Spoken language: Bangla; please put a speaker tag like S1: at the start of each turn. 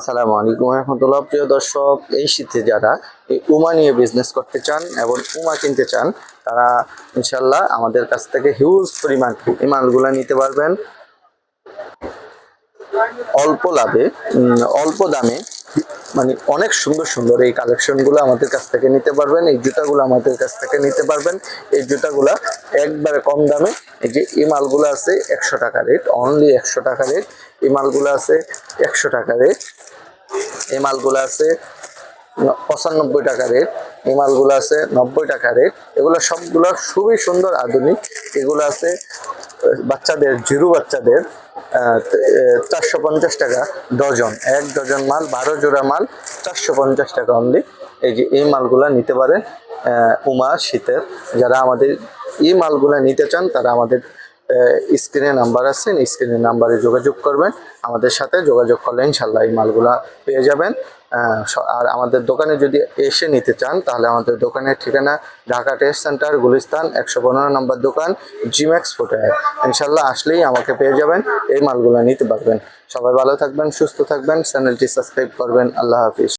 S1: আসসালামু আলাইকুম রহমতুল্লাহ। প্রিয় দর্শক, এই শীতে যারা এই উমা নিয়ে বিজনেস করতে চান এবং উমা কিনতে চান, তারা ইনশাল্লাহ আমাদের কাছ থেকে হিউজ পরিমাণ এই মালগুলা নিতে পারবেন। অল্প লাভে অল্প দামে মানে অনেক সুন্দর সুন্দর এই কালেকশনগুলো আমাদের কাছ থেকে নিতে পারবেন, এই জুতাগুলো আমাদের কাছ থেকে নিতে পারবেন। এই জুতাগুলা একবারে কম দামে, এই যে এই মালগুলো আছে একশো টাকা রেট অনলি একশো টাকা রেট এই মালগুলো আছে একশো টাকা রেট এই মালগুলো আছে পঁচানব্বই টাকা রেট এই মালগুলো আছে নব্বই টাকা রেট এগুলো সবগুলো খুবই সুন্দর আধুনিক। এগুলো আছে বাচ্চাদের জিরু বাচ্চাদের চারশো পঞ্চাশ টাকা ডজন। এক ডজন মাল বারো জোড়া মাল চারশো পঞ্চাশ টাকা অনলি এই যে এই মালগুলো নিতে আহ, উমা শীতের। যারা আমাদের এই মালগুলো নিতে চান তারা আমাদের স্ক্রিনে নাম্বার আছে স্ক্রিনে নাম্বারে যোগাযোগ করবেন। আমাদের সাথে যোগাযোগ করলে ইনশাল্লাহ এই মালগুলা পেয়ে যাবেন। আর আমাদের দোকানে যদি এসে নিতে চান, তাহলে আমাদের দোকানের ঠিকানা ঢাকা টেস্ট সেন্টার, গুলিস্তান, একশো পনেরো নম্বর দোকান জিম্যাক্স ফুটওয়্যার ইনশাল্লাহ আসলেই আমাকে পেয়ে যাবেন, এই মালগুলো নিতে পারবেন। সবাই ভালো থাকবেন, সুস্থ থাকবেন, চ্যানেলটি সাবস্ক্রাইব করবেন। আল্লাহ হাফিজ।